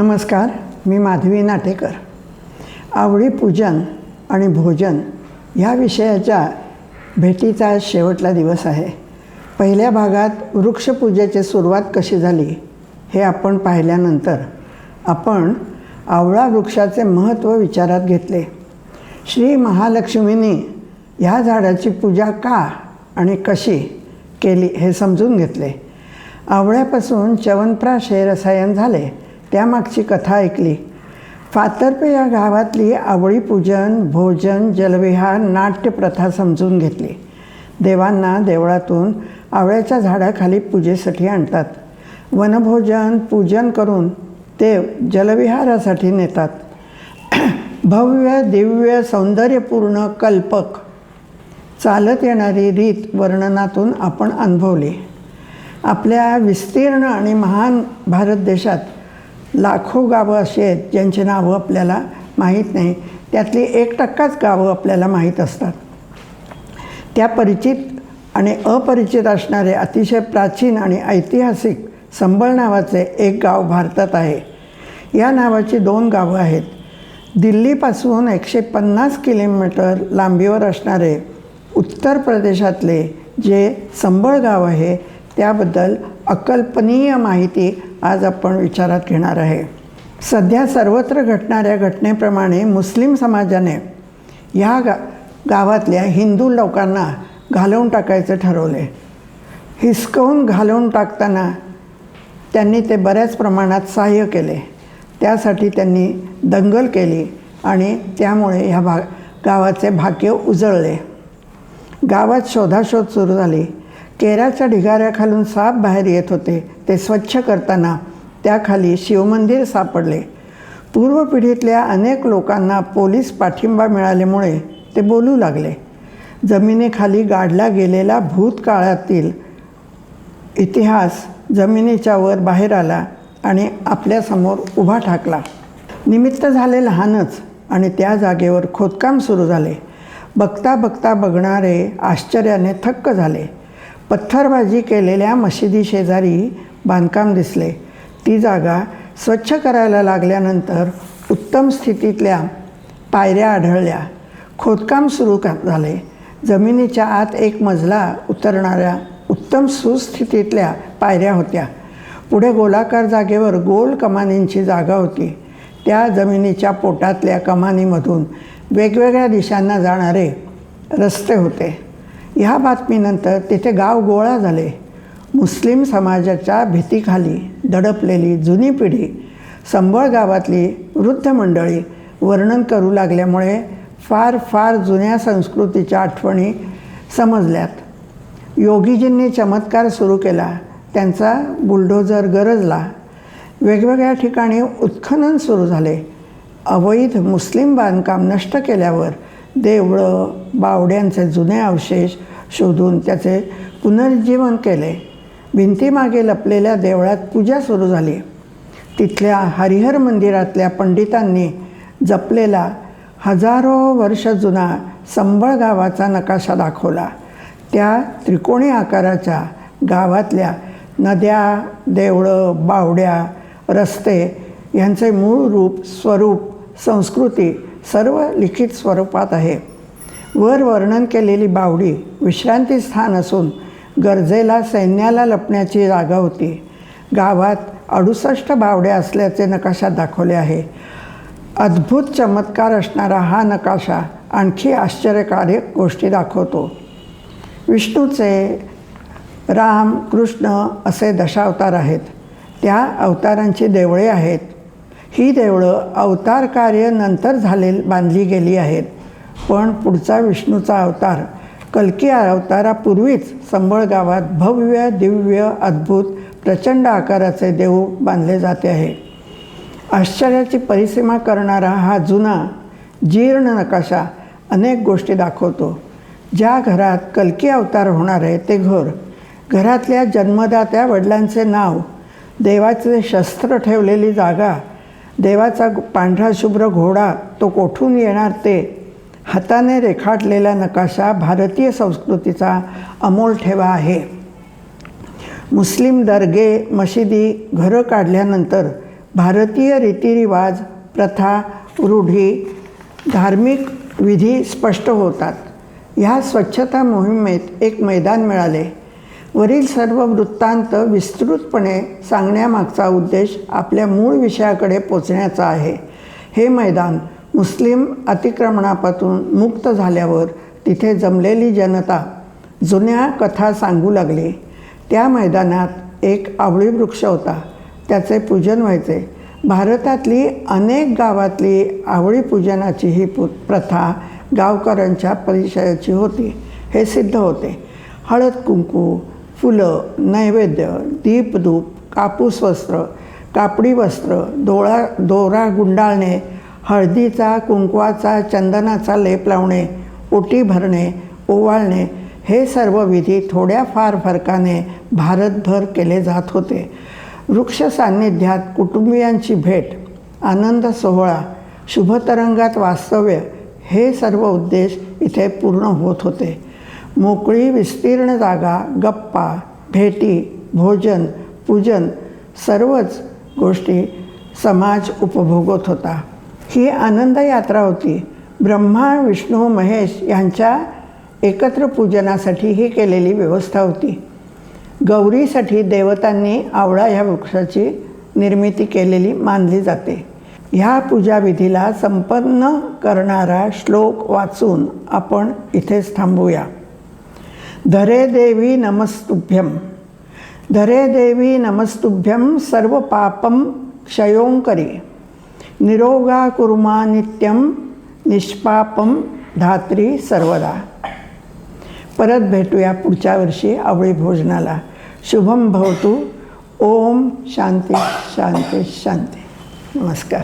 नमस्कार मी माधवी नाटेकर. आवडी पूजन आणि भोजन ह्या विषयाच्या भेटीचा आज शेवटला दिवस आहे. पहिल्या भागात वृक्षपूजेची सुरुवात कशी झाली हे आपण पाहिल्यानंतर आपण आवळा वृक्षाचे महत्त्व विचारात घेतले. श्री महालक्ष्मीनी ह्या झाडाची पूजा का आणि कशी केली हे समजून घेतले. आवळ्यापासून च्यवनप्राश हे रसायन झाले. त्यामागची कथा ऐकली. फातर्पे या गावातली आवळी पूजन भोजन जलविहार नाट्यप्रथा समजून घेतली. देवांना देवळातून आवळ्याच्या झाडाखाली पूजेसाठी आणतात. वनभोजन पूजन करून देव जलविहारासाठी नेतात. भव्य दिव्य सौंदर्यपूर्ण कल्पक चालत येणारी रीत वर्णनातून आपण अनुभवली. आपल्या विस्तीर्ण आणि महान भारत देशात लाखो गावं अशी आहेत ज्यांची नावं आपल्याला माहीत नाही. त्यातली एक टक्काच गावं आपल्याला माहीत असतात. त्या परिचित आणि अपरिचित असणारे अतिशय प्राचीन आणि ऐतिहासिक संबळ नावाचे एक गाव भारतात आहे. या नावाची दोन गावं आहेत. दिल्लीपासून एकशे पन्नास किलोमीटर लांबीवर असणारे उत्तर प्रदेशातले जे संबळ गाव आहे त्याबद्दल अकल्पनीय माहिती आज आपण विचारात घेणार आहे. सध्या सर्वत्र घटणाऱ्या घटनेप्रमाणे मुस्लिम समाजाने ह्या गा गावातल्या हिंदू लोकांना घालवून टाकायचं ठरवले हिसकवून घालवून टाकताना त्यांनी ते बऱ्याच प्रमाणात सहाय्य केले. त्यासाठी त्यांनी दंगल केली आणि त्यामुळे ह्या भा गावाचे भाग्य उजळले. गावात शोधाशोध सुरू झाली. केराच्या ढिगाऱ्याखालून साप बाहेर येत होते. ते स्वच्छ करताना त्याखाली शिवमंदिर सापडले. पूर्व पिढीतल्या अनेक लोकांना पोलीस पाठिंबा मिळाल्यामुळे ते बोलू लागले. जमिनीखाली गाडला गेलेला भूतकाळातील इतिहास जमिनीच्या वर बाहेर आला आणि आपल्यासमोर उभा ठाकला. निमित्त झाले लहानच आणि त्या जागेवर खोदकाम सुरू झाले. बघता बघता बघणारे आश्चर्याने थक्क झाले. पत्थरबाजी केलेल्या मशिदी शेजारी बांधकाम दिसले. ती जागा स्वच्छ करायला लागल्यानंतर उत्तम स्थितीतल्या पायऱ्या आढळल्या. खोदकाम सुरू का झाले. जमिनीच्या आत एक मजला उतरणाऱ्या उत्तम सुस्थितीतल्या पायऱ्या होत्या. पुढे गोलाकार जागेवर गोल कमानींची जागा होती. त्या जमिनीच्या पोटातल्या कमानीमधून वेगवेगळ्या दिशांना जाणारे रस्ते होते. ह्या बातमीनंतर तिथे गाव गोळा झाले. मुस्लिम समाजाच्या भीतीखाली दडपलेली जुनी पिढी संबळ गावातली वृद्ध मंडळी वर्णन करू लागल्यामुळे फार फार जुन्या संस्कृतीच्या आठवणी समजल्यात. योगीजींनी चमत्कार सुरू केला त्यांचा बुलडोजर गरजला. वेगवेगळ्या ठिकाणी उत्खनन सुरू झाले. अवैध मुस्लिम बांधकाम नष्ट केल्यावर देवळं बावड्यांचे जुने अवशेष शोधून त्याचे पुनरुज्जीवन केले. भिंतीमागे लपलेल्या देवळात पूजा सुरू झाली. तिथल्या हरिहर मंदिरातल्या पंडितांनी जपलेला हजारो वर्ष जुना संबळ गावाचा नकाशा दाखवला. त्या त्रिकोणी आकाराच्या गावातल्या नद्या देवळं बावड्या रस्ते यांचे मूळ रूप स्वरूप संस्कृती सर्व लिखित स्वरूपात आहे. वर वर्णन केलेली बावडी विश्रांती स्थान असून गरजेला सैन्याला लपण्याची जागा होती. गावात अडुसष्ट बावड्या असल्याचे नकाशात दाखवले आहे. अद्भुत चमत्कार असणारा हा नकाशा आणखी आश्चर्यकारक गोष्टी दाखवतो. विष्णूचे राम कृष्ण असे दशावतार आहेत. त्या अवतारांची देवळे आहेत. ही देवळं अवतार कार्य नंतर झाले बांधली गेली आहेत. पण पुढचा विष्णूचा अवतार कल्की अवतारापूर्वीच संबळ गावात भव्य दिव्य अद्भुत प्रचंड आकाराचे देऊ बांधले जाते आहे. आश्चर्याची परिसीमा करणारा हा जुना जीर्ण नकाशा अनेक गोष्टी दाखवतो. ज्या घरात कल्की अवतार होणार आहे ते घर घरातल्या जन्मदात्या वडिलांचे नाव देवाचे शस्त्र ठेवलेली जागा देवाचा पांढरा शुभ्र घोडा तो कोठून येणार ते? हाताने रेखाटलेला नकाशा भारतीय संस्कृतीचा अमोल ठेवा आहे. मुस्लिम दर्गे मशिदी घरं काढल्यानंतर भारतीय रीतिरिवाज प्रथा रूढी धार्मिक विधी स्पष्ट होतात. ह्या स्वच्छता मोहिमेत एक मैदान मिळाले. वरील सर्व वृत्तांत विस्तृतपणे सांगण्यामागचा उद्देश आपल्या मूळ विषयाकडे पोचण्याचा आहे. हे मैदान मुस्लिम अतिक्रमणापासून मुक्त झाल्यावर तिथे जमलेली जनता जुन्या कथा सांगू लागली. त्या मैदानात एक आवळी वृक्ष होता. त्याचे पूजन व्हायचे. भारतातली अनेक गावातली आवळी पूजनाची ही पु प्रथा गावकऱ्यांच्या परिचयाची होती. हे सिद्ध होते. हळद कुंकू फुलं नैवेद्य दीपधूप कापूस वस्त्र कापडी वस्त्र डोळा दोरा गुंडाळणे हळदीचा कुंकवाचा चंदनाचा लेप लावणे ओटी भरणे ओवाळणे हे सर्व विधी थोड्या फार फरकाने भारतभर केले जात होते. वृक्ष सान्निध्यात कुटुंबियांची भेट आनंद सोहळा शुभतरंगात वास्तव्य हे सर्व उद्देश इथे पूर्ण होत होते. मोकळी विस्तीर्ण जागा गप्पा भेटी भोजन पूजन सर्वच गोष्टी समाज उपभोगत होता. ही आनंद यात्रा होती. ब्रह्मा विष्णू महेश यांच्या एकत्र पूजनासाठी ही केलेली व्यवस्था होती. गौरीसाठी देवतांनी आवळा ह्या वृक्षाची निर्मिती केलेली मानली जाते. ह्या पूजाविधीला संपन्न करणारा श्लोक वाचून आपण इथेच थांबूया. धरे देवी नमस्तुभ्यम धरे देवी नमस्तुभ्यम सर्व पापम क्षयोंकरी निरोगा कुर्मा नित्यम निष्पापम धात्री सर्वदा। परत भेटूया पुढच्या वर्षी आवळी भोजनाला। शुभम भवतु। ओम शांती शांती शांती। नमस्कार।